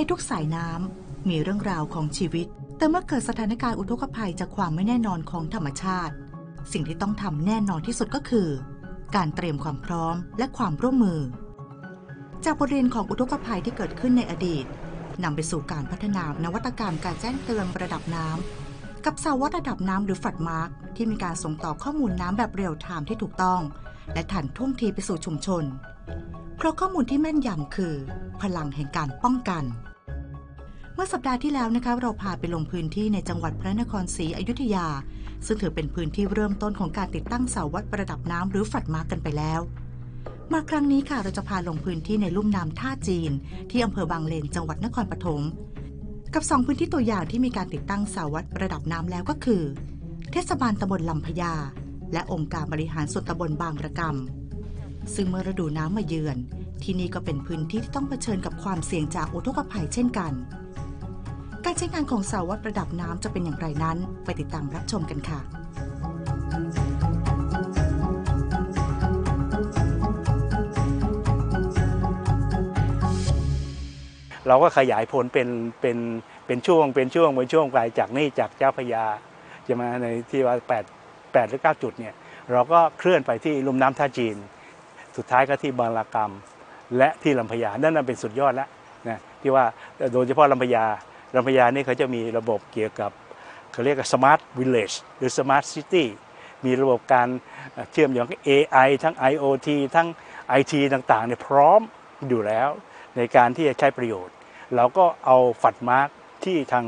ในทุกสายน้ำมีเรื่องราวของชีวิต แต่เมื่อเกิดสถานการณ์อุทกภัยจากความไม่แน่นอนของธรรมชาติ สิ่งที่ต้องทำแน่นอนที่สุดก็คือ การเตรียมความพร้อมและความร่วมมือ จากบทเรียนของอุทกภัยที่เกิดขึ้นในอดีตนำไปสู่การพัฒนานวัตกรรมการแจ้งเตือนระดับน้ำกับเสาวัดระดับน้ำหรือฝัดมาร์กที่มีการส่งต่อข้อมูลน้ำแบบเรียลไทม์ที่ถูกต้อง และทันท่วงทีไปสู่ชุมชน เพราะข้อมูลที่แม่นยำคือ พลังแห่งการป้องกัน เมื่อสัปดาห์ที่แล้วนะคะเราพาไปลงพื้นที่ในจังหวัดพระนครศรีอยุธยา ซึ่งถือเป็นพื้นที่เริ่มต้นของการติดตั้งเสาวัดประดับน้ำหรือฝัดมาร์กกันไปแล้ว มาครั้งนี้ค่ะเราจะพาลงพื้นที่ในลุ่มน้ำท่าจีน ที่อำเภอบางเลนจังหวัดนครปฐมกับสองพื้นที่ตัวอย่างที่มีการติดตั้งเสาวัดระดับน้ำแล้วก็คือ เทศบาลตำบลลำพญาและองค์การบริหารส่วนตำบลบางระกำ ซึ่งเมื่อฤดูน้ำมาเยือน ที่นี่ก็เป็นพื้นที่ที่ต้องเผชิญกับความเสี่ยงจากอุทกภัยเช่นกัน การใช้งานของเสาวัดระดับน้ำจะเป็นอย่างไรนั้น ไปติดตามรับชมกันค่ะเราก็ขยายผลเป็นเป็นเป็นช่วงเป็นช่วงเป็นช่วงไปจากนี่จากเจ้าพยาจะมาในที่ว่า8 8หรือ 9 จุดเนี่ยเราก็เคลื่อนไปที่ลุ่มน้ำท่าจีน สุดท้ายก็ที่บางละกำและที่ลำพญานั่นเป็นสุดยอดแล้วนะที่ว่าโดยเฉพาะลำพญาลำพญานี่เขาจะมีระบบเกี่ยวกับเขาเรียกว่า smart village หรือ smart city มีระบบการเชื่อมโยง AI ทั้ง IoT ทั้ง IT ต่างๆเนี่ยพร้อมอยู่แล้วในการที่จะใช้ประโยชน์ เราก็เอาฝัดมาร์กที่ทาง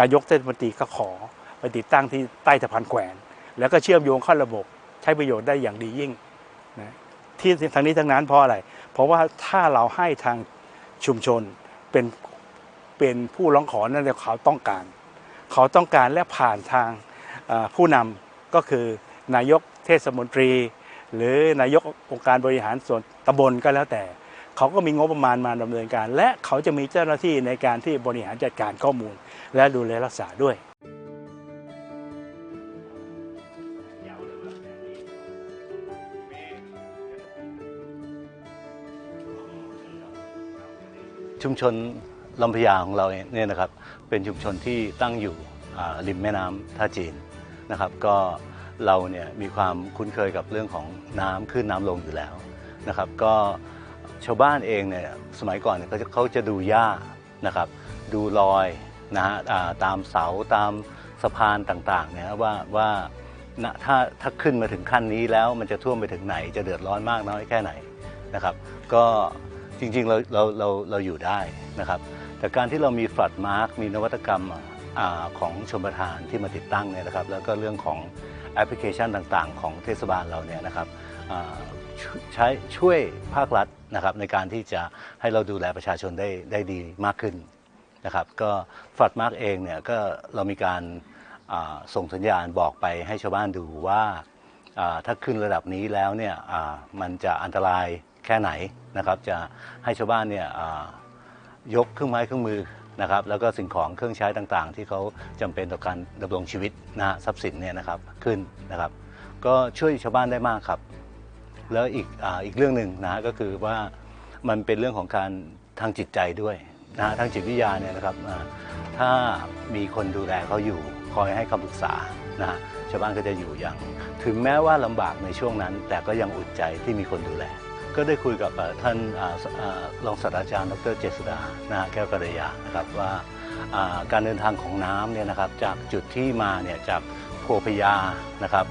นายกเทศมนตรีก็ขอไปติดตั้งที่ใต้สะพานแขวน แล้วก็เชื่อมโยงเข้าระบบใช้ประโยชน์ได้อย่างดียิ่ง ที่ทางนี้ทั้งนั้นเพราะอะไร เพราะว่าถ้าเราให้ทางชุมชนเป็นเป็นผู้ร้องขอนั่นเขาต้องการ เขาต้องการและผ่านทางผู้นำก็คือนายกเทศมนตรี หรือนายกองค์การบริหารส่วนตำบลก็แล้วแต่ เขาก็มีงบประมาณมาดำเนินการ และเขาจะมีเจ้าหน้าที่ในการที่บริหารจัดการข้อมูล และดูแลรักษาด้วย ชุมชนลำพญาของเราเนี่ยนะครับเป็นชุมชนที่ตั้งอยู่ริมแม่น้ำท่าจีนนะครับก็เราเนี่ยมีความคุ้นเคยกับเรื่องของน้ำขึ้นน้ำลงอยู่แล้วนะครับก็ชาวบ้านเองเนี่ยสมัยก่อนเนี่ยเขาจะเขาจะดูหญ้านะครับดูรอยนะฮะตามเสาตามสะพานต่างๆเนี่ยว่าว่าถ้าถ้าขึ้นมาถึงขั้นนี้แล้วมันจะท่วมไปถึงไหนจะเดือดร้อนมากน้อยแค่ไหนนะครับ ก็ จริงๆเราเราเราเราอยู่ได้นะครับ แต่การที่เรามีฟลัดมาร์กมีนวัตกรรมอาของชมประทานที่มาติดตั้งเนี่ยนะครับ แล้วก็เรื่องของแอปพลิเคชันต่างๆ ของเทศบาลเราเนี่ยนะครับอ่าชใช้ช่วยภาครัฐนะครับในการที่จะให้เราดูแลประชาชนได้ได้ดีมากขึ้นนะครับ ก็ฟลัดมาร์กเองเนี่ยก็เรามีการอ่าส่งสัญญาณบอกไปให้ชาวบ้านดูว่าอ่าถ้าขึ้นระดับนี้แล้วเนี่ยอ่ามันจะอันตราย แค่ไหนนะครับ จะให้ชาวบ้านเนี่ยยกเครื่องไม้เครื่องมือนะครับแล้วก็สิ่งของเครื่องใช้ต่างๆ ที่เขาจำเป็นต่อการดำรงชีวิตนะฮะทรัพย์สินเนี่ยนะครับขึ้นนะครับ ก็ช่วยชาวบ้านได้มากครับ แล้วอีกออีกเรื่องหนึ่งนะก็คือว่ามันเป็นเรื่องของการทางจิตใจด้วยนะฮะทางจิตวิทยาเนี่ยนะครับถ้ามีคนดูแลเขาอยู่คอยให้คำปรึกษานะฮะชาวบ้านก็จะอยู่อย่าง ถึงแม้ว่าลำบากในช่วงนั้น แต่ก็ยังอุ่นใจที่มีคนดูแล ก็ได้คุยกับท่านรองศาสตราจารย์ ดรเจษดานะแก้วกัลยานะครับว่าการเดินทางของน้ำเนี่ยนะครับจากจุดที่มาเนี่ยจากโพพยานะครับ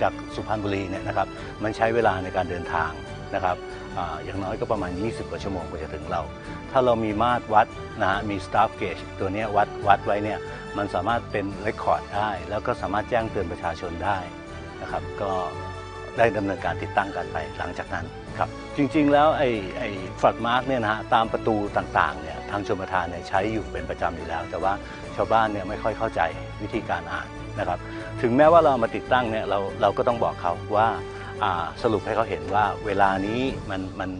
จากสุพรรณบุรีเนี่ยนะครับมันใช้เวลาในการเดินทางนะครับออย่างน้อยก็ประมาณ 20 กว่าชั่วโมงกว่าจะถึงเรา ถ้าเรามีมาตรวัดนะฮะมี staff gauge ตัวนี้วัดวัดไว้เนี่ยมันสามารถเป็นเรคคอร์ดได้ แล้วก็สามารถแจ้งเตือนประชาชนได้นะครับก็ได้ดำเนินการติดตั้งกันไปหลังจากนั้น ครับจริงๆแล้วไอ้ไอ้ฝัดมาร์กเนี่ยนะฮะตามประตูต่างๆเนี่ยทางชมประทานเนี่ยใช้อยู่เป็นประจำอยู่แล้ว แต่ว่าชาวบ้านเนี่ยไม่ค่อยเข้าใจวิธีการอ่านนะครับถึงแม้ว่าเราเอามาติดตั้งเนี่ยเราเราก็ต้องบอกเขาว่าอ่าสรุปให้เขาเห็นว่าเวลานี้มันมัน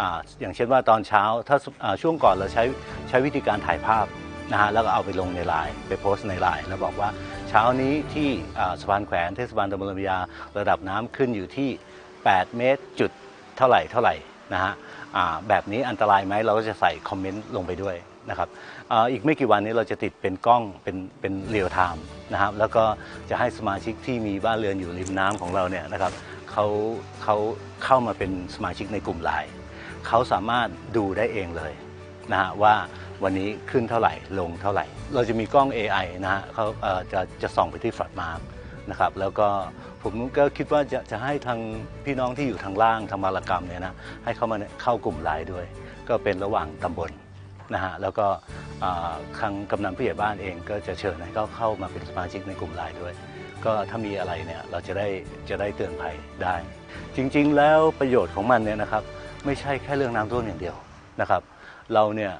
อาอย่างเช่นว่าตอนเช้าถ้าอ่าช่วงก่อนเราใช้ใช้วิธีการถ่ายภาพนะฮะแล้วก็เอาไปลงในไลน์ไปโพสต์ในไลน์แล้วบอกว่าเช้านี้ที่อ่าสะพานแขวนเทศบาลตำบลลำปาระดับน้ำขึ้นอยู่ที่ 8 เมตรจุด เท่าไหร่เท่าไหร่นะฮะแบบนี้อันตรายไหมเราก็จะใส่คอมเมนต์ลงไปด้วยนะครับอ,อีกไม่กี่วันนี้เราจะติดเป็นกล้องเป็นเป็นเรียลไทม์นะครับแล้วก็จะให้สมาชิกที่มีบ้านเรือนอยู่ริมน้ำของเราเนี่ยนะครับเขาเขาเข้ามาเป็นสมาชิกในกลุ่มไลน์เขาสามารถดูได้เองเลยนะฮะว่าวันนี้ขึ้นเท่าไหร่ลงเท่าไหร่ เราจะมีกล้อง AI นะฮะเขาจะจะส่องไปที่ฝัดมาร์กนะครับแล้วก็ผมก็คิดว่าจะจะให้ทางพี่น้องที่อยู่ทางล่างทางมารกรรมเนี่ยนะให้เข้ามาเข้ากลุ่มไลน์ด้วย ก็เป็นระหว่างตำบลนะฮะแล้วก็ทางกำนันผู้ใหญ่บ้านเองก็จะเชิญให้เขาเข้ามาเป็นสมาชิกในกลุ่มไลน์ด้วย ก็ถ้ามีอะไรเนี่ยเราจะได้จะได้เตือนภัยได้ จริงๆ แล้วประโยชน์ของมันเนี่ยนะครับไม่ใช่แค่เรื่องน้ำท่วมอย่างเดียวนะครับ เราเนี่ย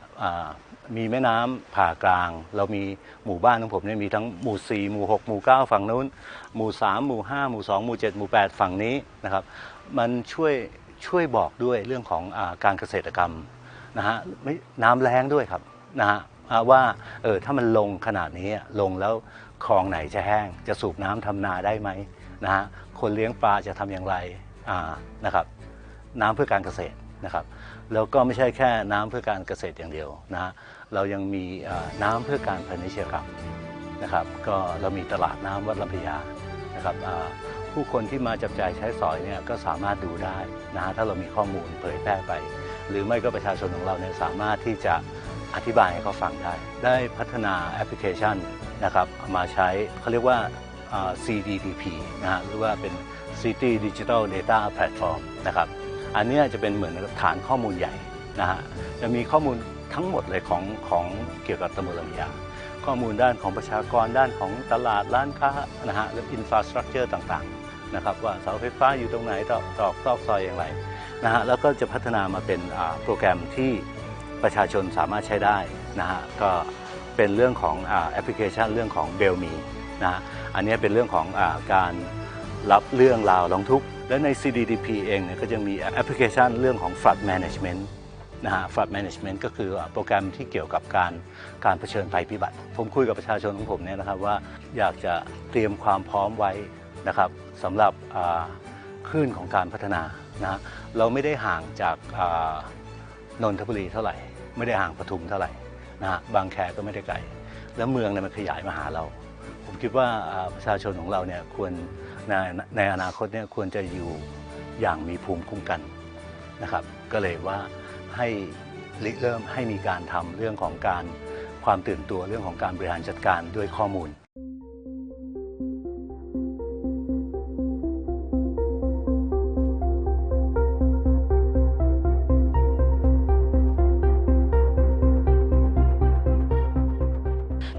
มีแม่น้ำผ่ากลาง เรามีหมู่บ้านของผมเนี่ยมีทั้งหมู่ 4 หมู่ 6 หมู่ 9 ฝั่งนู้น หมู่ 3 หมู่ 5 หมู่ 2 หมู่ 7 หมู่ 8 ฝั่งนี้นะครับ มันช่วยช่วยบอกด้วยเรื่องของอาการเกษตรกรรมนะฮะน้ำแล้งด้วยครับนะฮะว่าเออถ้ามันลงขนาดนี้ลงแล้วคลองไหนจะแห้ง จะสูบน้ำทำนาได้ไหมนะฮะคนเลี้ยงปลาจะทำอย่างไรอ่านะครับ น้ำเพื่อการเกษตรนะครับ แล้วก็ไม่ใช่แค่น้ำเพื่อการเกษตรอย่างเดียวนะ เรายังมีน้ำเพื่อการพาณิชยกรรมนะครับ ก็เรามีตลาดน้ำวัดลำพญานะครับผู้คนที่มาจับจ่ายใช้สอยเนี่ยก็สามารถดูได้นะถ้าเรามีข้อมูลเผยแพร่ไป หรือไม่ก็ประชาชนของเราเนี่ยสามารถที่จะอธิบายให้เขาฟังได้ ได้พัฒนาแอปพลิเคชันนะครับมาใช้เขาเรียกว่า CDDP นะฮะหรือว่าเป็น City Digital Data Platform นะครับ อันนี้จะเป็นเหมือนฐานข้อมูลใหญ่นะฮะจะมีข้อมูล ทั้งหมดเลยของของเกี่ยวกับตำบลลำปาข้อมูลด้านของประชากรด้านของตลาดร้านค้านะฮะและอินฟราสตรักเจอร์ต่างๆนะครับว่าเสาไฟฟ้าอยู่ตรงไหนตอกตอกซอกซอยอย่างไรนะฮะแล้วก็จะพัฒนามาเป็นโปรแกรมที่ประชาชนสามารถใช้ได้นะฮะก็เป็นเรื่องของแอปพลิเคชันเรื่องของเบลมีนะฮะอันนี้เป็นเรื่องของอการรับเรื่องราวร้องทุกข์และใน CDDP เองเนี่ยก็จะมีแอปพลิเคชันเรื่องของ flood management นะฮะ flood management ก็คือโปรแกรมที่เกี่ยวกับการการเผชิญภัยพิบัติ ผมคุยกับประชาชนของผมเนี่ยนะครับว่าอยากจะเตรียมความพร้อมไว้นะครับสำหรับคลื่นของการพัฒนานะเราไม่ได้ห่างจากนนทบุรีเท่าไหร่ ไม่ได้ห่างปทุมเท่าไหร่นะฮะบางแคก็ไม่ได้ไกล แล้วเมืองเนี่ยมันขยายมาหาเรา ผมคิดว่าอ่าประชาชนของเราเนี่ยควรในในอนาคตเนี่ยควรจะอยู่อย่างมีภูมิคุ้มกันนะครับ ก็เลยว่า ให้ริเริ่มให้มีการทำเรื่องของการความตื่นตัวเรื่องของการบริหารจัดการด้วยข้อมูล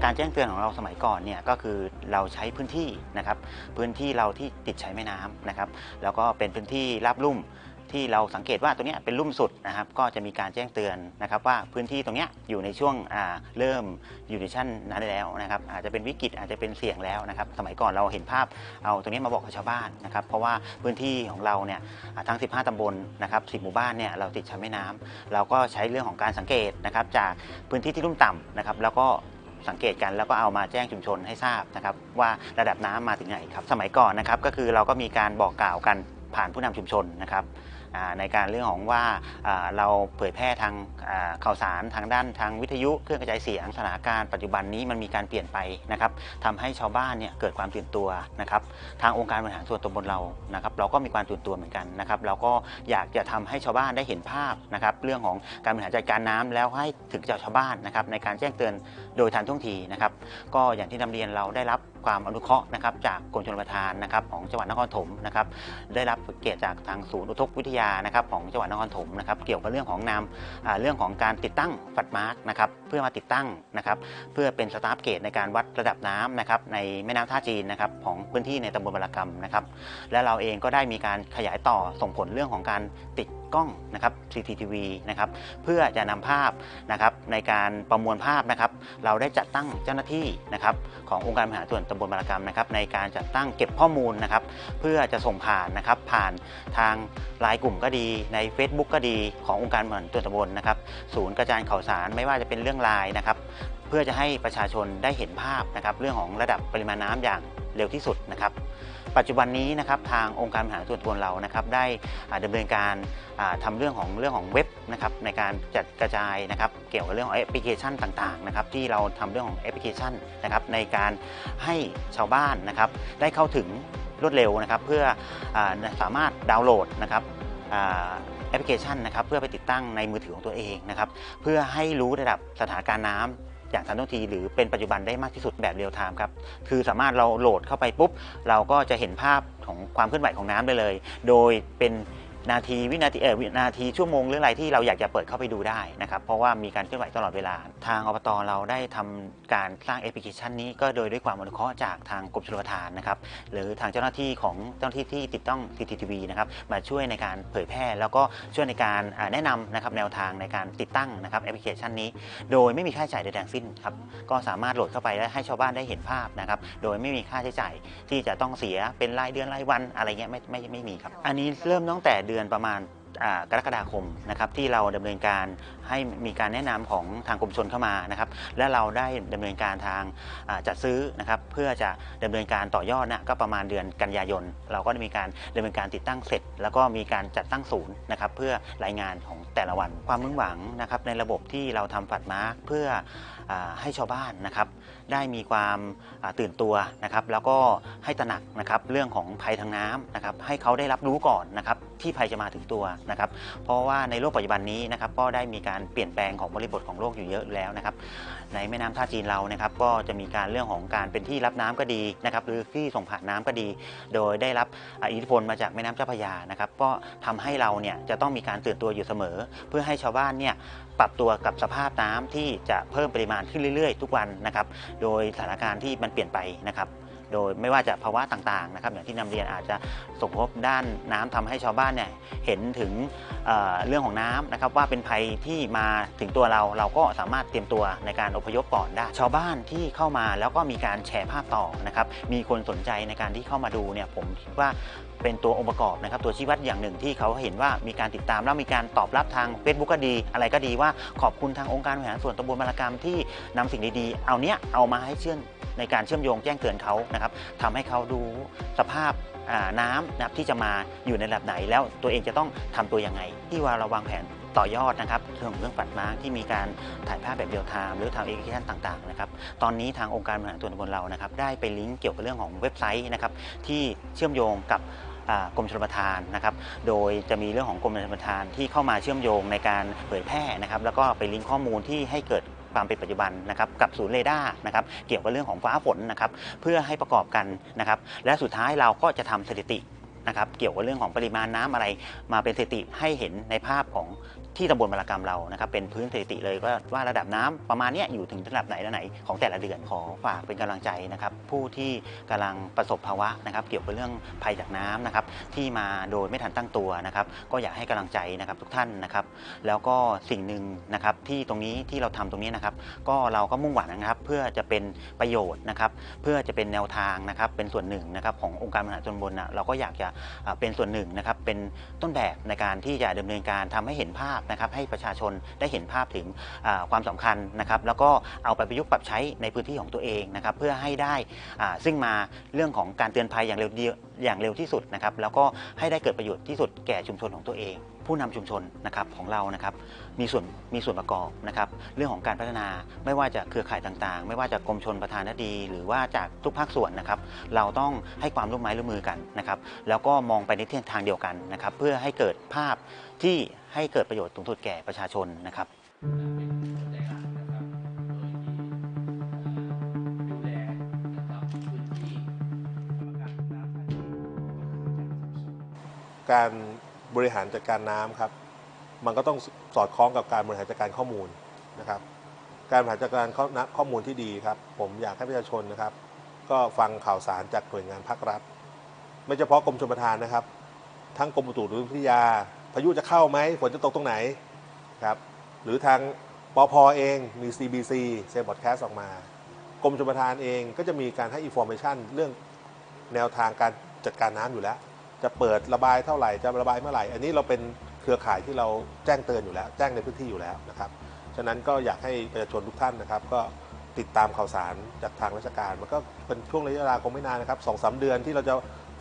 การแจ้งเตือนของเราสมัยก่อนเนี่ยก็คือเราใช้พื้นที่นะครับ พื้นที่เราที่ติดชายแม่น้ำนะครับ แล้วก็เป็นพื้นที่ราบลุ่ม ที่เราสังเกตว่าตัวนี้เป็นลุ่มสุดนะครับก็จะมีการแจ้งเตือนนะครับว่าพื้นที่ตรงนี้อยู่ในช่วงเริ่มอยู่ในชั้นนั้นแล้วนะครับอาจจะเป็นวิกฤตอาจจะเป็นเสี่ยงแล้วนะครับสมัยก่อนเราเห็นภาพเอาตรงนี้มาบอกกับชาวบ้านนะครับเพราะว่าพื้นที่ของเราเนี่ยทั้ง 15ตำบลนะครับ10 หมู่บ้านเนี่ยเราติดชายแม่น้ำเราก็ใช้เรื่องของการสังเกตนะครับจากพื้นที่ที่ลุ่มต่ำนะครับแล้วก็สังเกตกันแล้วก็เอามาแจ้งชุมชนให้ทราบนะครับว่าระดับน้ำมาถึงไหนครับสมัยก่อนนะครับก็คือเราก็มีการบอกกล่าวกันผ่านผู้นำชุมชนนะครับ ในการเรื่องของว่าเราเผยแพร่ทางข่าวสารทางด้านทางวิทยุเครื่องกระจายเสียงสถานการณ์ปัจจุบันนี้มันมีการเปลี่ยนไปนะครับทำให้ชาวบ้านเนี่ยเกิดความตื่นตัวนะครับทางองค์การบริหารส่วนตำบลเรานะครับเราก็มีความตื่นตัวเหมือนกันนะครับเราก็อยากจะทำให้ชาวบ้านได้เห็นภาพนะครับเรื่องของการบริหารจัดการน้ำแล้วให้ถึงเจ้าชาวบ้านนะครับในการแจ้งเตือนโดยทันท่วงทีนะครับก็อย่างที่นำเรียนเราได้รับความอนุเคราะห์นะครับจากกรมชลประทานนะครับของจังหวัดนครปฐมนะครับได้รับเกียรติจากทางศูนย์อุทกวิทยานะครับของจังหวัดนครปฐมนะครับเกี่ยวกับเรื่องของนามเรื่องของการติดตั้งฟัดมาร์กนะครับ เพื่อมาติดตั้งนะครับเพื่อเป็นสตาร์ทเกตในการวัดระดับน้ำนะครับในแม่น้ำท่าจีนนะครับของพื้นที่ในตำบลบารกรรมนะครับและเราเองก็ได้มีการขยายต่อส่งผลเรื่องของการติดกล้องนะครับ CCTV นะครับเพื่อจะนำภาพนะครับในการประมวลภาพนะครับ เราได้จัดตั้งเจ้าหน้าที่นะครับขององค์การบริหารส่วนตำบลบารกรรมนะครับในการจัดตั้งเก็บข้อมูลนะครับ เพื่อจะส่งผ่านนะครับผ่านทางไลน์กลุ่มก็ดีใน Facebook ก็ดีขององค์การบริหารส่วนตำบลนะครับ ศูนย์กระจายข่าวสารไม่ว่าจะเป็นเรื่องไลน์นะครับ เพื่อจะให้ประชาชนได้เห็นภาพนะครับ เรื่องของระดับปริมาณน้ำอย่างเร็วที่สุดนะครับ ปัจจุบันนี้นะครับทางองค์การบริหารส่วนตำบลเรานะครับ ได้อ่าดำเนินการอ่าทำเรื่องของเรื่องของเว็บนะครับในการจัดกระจายนะครับ เกี่ยวกับเรื่องของแอปพลิเคชันต่างๆนะครับที่เราทำเรื่องของแอปพลิเคชันนะครับ ในการให้ชาวบ้านนะครับ ได้เข้าถึงรวดเร็วนะครับ เพื่ออสามารถดาวน์โหลดนะครับ แอปพลิเคชันนะครับเพื่อไปติดตั้งในมือถือของตัวเองนะครับเพื่อให้รู้ระดับสถานการณ์น้ำอย่างทันท่วงทีหรือเป็นปัจจุบันได้มากที่สุดแบบเรียลไทม์ครับคือสามารถเราโหลดเข้าไปปุ๊บ เราก็จะเห็นภาพของความเคลื่อนไหวของน้ำได้เลย โดยเป็น นาทีวินาทีเออวินาทีชั่วโมงหรืออะไรที่เราอยากจะเปิดเข้าไปดูได้นะครับเพราะว่ามีการเคลื่อนไหวตลอดเวลา ทางอบตเราได้ทำการสร้างแอปพลิเคชันนี้ก็โดยด้วยความอนุเคราะห์จากทางกรมชลประทานนะครับหรือทางเจ้าหน้าที่ของเจ้าหน้าที่ที่ติดตั้ง CCTV นะครับมาช่วยในการเผยแพร่ แล้วก็ช่วยในการแนะนำนะครับแนวทางในการติดตั้งนะครับแอปพลิเคชันนี้ โดยไม่มีค่าใช้จ่ายใดๆทั้งสิ้นครับก็สามารถโหลดเข้าไปและให้ชาวบ้านได้เห็นภาพนะครับโดยไม่มีค่าใช้จ่ายที่จะต้องเสียเป็นรายเดือนรายวันอะไรเงี้ยไม่ไม่ไม่มีครับอันนี้เริ่มตั้งแต่เดือนประมาณกรกฎาคมนะครับที่เราดำเนินการให้มีการแนะนำของทางกรมชนเข้ามานะครับและเราได้ดำเนินการทางจัดซื้อนะครับเพื่อจะดำเนินการต่อยอดนะก็ประมาณเดือนกันยายน เราก็ได้มีการดำเนินการติดตั้งเสร็จ แล้วก็มีการจัดตั้งศูนย์นะครับเพื่อรายงานของแต่ละวันความมุ่งหวังนะครับในระบบที่เราทำฝัดมาร์กเพื่อให้ชาวบ้านนะครับได้มีความตื่นตัวนะครับ แล้วก็ให้ตระหนักนะครับเรื่องของภัยทางน้ำนะครับ ให้เขาได้รับรู้ก่อนนะครับที่ภัยจะมาถึงตัวนะครับ เพราะว่าในโลกปัจจุบันนี้นะครับก็ได้มีการเปลี่ยนแปลงของบริบทของโลกอยู่เยอะแล้วนะครับ ในแม่น้ำท่าจีนเรานะครับ ก็จะมีการเรื่องของการเป็นที่รับน้ำก็ดีนะครับ หรือที่ส่งผ่านน้ำก็ดี โดยได้รับอิทธิพลมาจากแม่น้ำเจ้าพระยานะครับ ก็ทำให้เราเนี่ยจะต้องมีการตื่นตัวอยู่เสมอ เพื่อให้ชาวบ้านเนี่ย ปรับตัวกับสภาพน้ำที่จะเพิ่มปริมาณขึ้นเรื่อยๆ ทุกวันนะครับ โดยสถานการณ์ที่มันเปลี่ยนไปนะครับโดยไม่ว่าจะภาวะต่างๆนะครับอย่างที่นำเรียนอาจจะส่งผลด้านน้ำทำให้ชาวบ้านเนี่ยเห็นถึงเเรื่องของน้ำนะครับว่าเป็นภัยที่มาถึงตัวเราเราก็สามารถเตรียมตัวในการอพยพก่อนได้ ชาวบ้านที่เข้ามาแล้วก็มีการแชร์ภาพต่อนะครับมีคนสนใจในการที่เข้ามาดูเนี่ยผมคิดว่า เป็นตัวองค์ประกอบนะครับตัวชี้วัดอย่างหนึ่งที่เขาเห็นว่ามีการติดตามแล้วมีการตอบรับทาง Facebook ก็ดี อะไรก็ดีว่าขอบคุณทางองค์การบริหารส่วนตำบลมารกรรมที่นำสิ่งดีๆ เอาเนี้ยเอามาให้เชื่อมในการเชื่อมโยงแจ้งเตือนเขานะครับทำให้เขาดูสภาพน้ำนะครับที่จะมาอยู่ในระดับไหน แล้วตัวเองจะต้องทำตัวยังไง ที่ว่าเราวางแผนต่อยอดนะครับเรื่องของเรื่องฝัดมาที่มีการถ่ายภาพแบบเดียวไทม์หรือทางเอ c เคชันต่างๆนะครับตอนนี้ทางองค์การบริหารส่วนตำบลเรานะครับได้ไปลิงก์เกี่ยวกับเรื่องของเว็บไซต์นะครับที่เชื่อมโยงกับ กรมชลประทานนะครับ โดยจะมีเรื่องของกรมชลประทานที่เข้ามาเชื่อมโยงในการเผยแพร่นะครับ แล้วก็ไปลิงก์ข้อมูลที่ให้เกิดความเป็นปัจจุบันนะครับกับศูนย์เรดาร์นะครับเกี่ยวกับเรื่องของฟ้าฝนนะครับเพื่อให้ประกอบกันนะครับ และสุดท้ายเราก็จะทำสถิตินะครับเกี่ยวกับเรื่องของปริมาณน้ำอะไร มาเป็นสถิติให้เห็นในภาพของ ที่ตำบลมรกรรมเรานะครับเป็นพื้นสถิติเลยว่าว่าระดับน้ำประมาณนี้อยู่ถึงระดับไหนระไหนของแต่ละเดือนขอฝากเป็นกำลังใจนะครับผู้ที่กำลังประสบภาวะนะครับเกี่ยวกับเรื่องภัยจากน้ำนะครับที่มาโดยไม่ทันตั้งตัวนะครับก็อยากให้กำลังใจนะครับทุกท่านนะครับแล้วก็สิ่งหนึ่งนะครับที่ตรงนี้ที่เราทำตรงนี้นะครับก็เราก็มุ่งหวังนะครับเพื่อจะเป็นประโยชน์นะครับเพื่อจะเป็นแนวทางนะครับเป็นส่วนหนึ่งนะครับขององค์การบริหารส่วนบนะเราก็อยากจะเป็นส่วนหนึ่งนะครับเป็นต้นแบบในการที่จะดำเนินการทำให้เห็นภาพพนะครับให้ประชาชนได้เห็นภาพถึงความสำคัญนะครับแล้วก็เอาไปประยุกต์ปรับใช้ในพื้นที่ของตัวเองนะครับเพื่อให้ได้ซึ่งมาเรื่องของการเตือนภัยอย่างเร็วอย่างเร็วที่สุดนะครับแล้วก็ให้ได้เกิดประโยชน์ที่สุดแก่ชุมชนของตัวเอง ผู้นำชุมชนนะครับของเรานะครับมีส่วนมีส่วนประกอบนะครับเรื่องของการพัฒนาไม่ว่าจะเครือข่ายต่างๆ ไม่ว่าจะกรมชนประธานดี หรือว่าจากทุกภาคส่วนนะครับ เราต้องให้ความร่วมไม้ร่วมมือกันนะครับ แล้วก็มองไปในทิศทางเดียวกันนะครับ เพื่อให้เกิดภาพที่ให้เกิดประโยชน์สูงสุดแก่ประชาชนนะครับการ บริหารจัดการน้ำครับ มันก็ต้องสอดคล้องกับการบริหารจัดการข้อมูลนะครับ การบริหารจัดการข้อข้อมูลที่ดีครับ ผมอยากให้ประชาชนนะครับ ก็ฟังข่าวสารจากหน่วยงานภาครัฐ ไม่เฉพาะกรมชลประทานนะครับ ทั้งกรมอุตุนิยมวิทยา พายุจะเข้าไหมฝนจะตกตรงไหนครับ หรือทางปอพเองมี CBC เซมบอดแคสออกมากรมชลประทานเองก็จะมีการให้อินโฟ a t ชันเรื่องแนวทางการจัดการน้ำอยู่แล้ว จะเปิดระบายเท่าไหร่จะระบายเมื่อไหร่ อันนี้เราเป็นเครือข่ายที่เราแจ้งเตือนอยู่แล้ว แจ้งในพื้นที่อยู่แล้วนะครับฉะนั้นก็อยากให้ประชาชนทุกท่านนะครับ ก็ติดตามข่าวสารจากทางราชการ มันก็เป็นช่วงระยะเวลาคงไม่นานนะครับสองสามเดือนที่เราจะ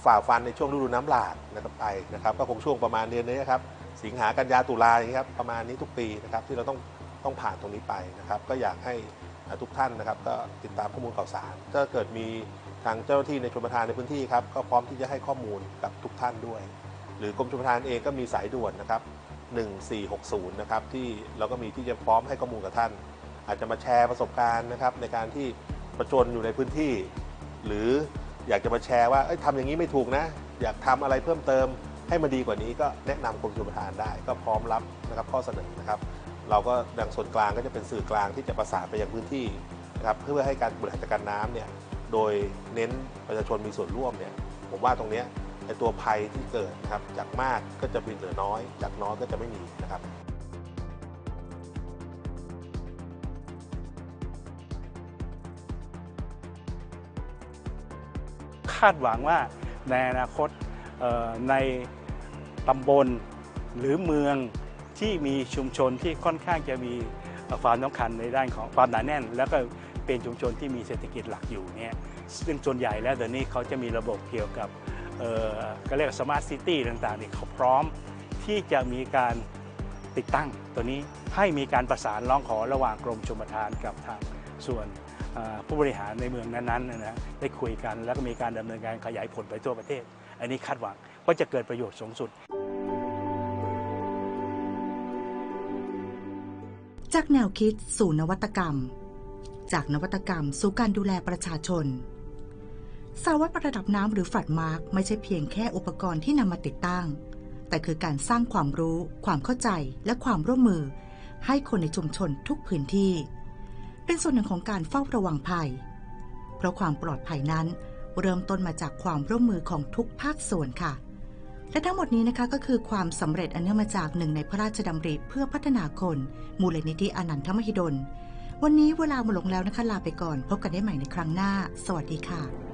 ฝ่าฟันในช่วงฤดูน้ำหลากนะครับไปนะครับ ก็คงช่วงประมาณเดือนนี้ครับสิงหากันยาตุลาอย่างนี้ครับประมาณนี้ทุกปีนะครับที่เราต้องต้องผ่านตรงนี้ไปนะครับ ก็อยากให้ทุกท่านนะครับ ก็ติดตามข้อมูลข่าวสารถ้าเกิดมี ทางเจ้าหน้าที่ในชมประทานในพื้นที่ครับก็พร้อมที่จะให้ข้อมูลกับทุกท่านด้วย หรือกรมชลประทานเองก็มีสายด่วนนะครับ 1460 นะครับที่เราก็มีที่จะพร้อมให้ข้อมูลกับท่าน อาจจะมาแชร์ประสบการณ์นะครับในการที่ประจนอยู่ในพื้นที่ หรืออยากจะมาแชร์ว่าเอ้ยทำอย่างนี้ไม่ถูกนะ อยากทำอะไรเพิ่มเติมให้มันดีกว่านี้ก็แนะนำกรมชลประทานได้ ก็พร้อมรับนะครับข้อเสนอนะครับ เราก็ดังส่วนกลางก็จะเป็นสื่อกลางที่จะประสานไปยังพื้นที่นะครับเพื่อให้การบริหารจัดการน้ำเนี่ย โดยเน้นประชาชนมีส่วนร่วมเนี่ยผมว่าตรงนี้ไอตัวภัยที่เกิดนะครับจากมากก็จะเป็นเหลือน้อย จากน้อยก็จะไม่มีนะครับคาดหวังว่าในอนาคตในตำบลหรือเมืองที่มีชุมชนที่ค่อนข้างจะมีความสำคัญในด้านของความหนาแน่น แล้วก็ เป็นชุมชนที่มีเศรษฐกิจหลักอยู่เนี่ยซึ่งส่วนใหญ่แล้วเดี๋ยวนี้เขาจะมีระบบเกี่ยวกับเอ่อก็เรียกสมาร์ทซิตี้ต่างๆนี่เขาพร้อมที่จะมีการติดตั้งตัวนี้ให้มีการประสานร้องขอระหว่างกรมชลประทานกับทางส่วนผู้บริหารในเมืองนั้นๆนะนะได้คุยกันแล้วก็มีการดำเนินการขยายผลไปทั่วประเทศ อันนี้คาดหวังว่าจะเกิดประโยชน์สูงสุด จากแนวคิดสู่นวัตกรรม จากนวัตกรรมสู่การดูแลประชาชนสาวัตรระดับน้ำหรือฝัดมาร์กไม่ใช่เพียงแค่อุปกรณ์ที่นำมาติดตั้ง แต่คือการสร้างความรู้ ความเข้าใจและความร่วมมือ ให้คนในชุมชนทุกพื้นที่ เป็นส่วนหนึ่งของการเฝ้าระวังภัย เพราะความปลอดภัยนั้น เริ่มต้นมาจากความร่วมมือของทุกภาคส่วนค่ะ และทั้งหมดนี้นะคะก็คือความสำเร็จอันเนื่องมาจากหนึ่งในพระราชดำริเพื่อพัฒนาคน มูลนิธิอนันทมหิดล วันนี้เวลาหมดลงแล้วนะคะลาไปก่อน พบกันได้ใหม่ในครั้งหน้า สวัสดีค่ะ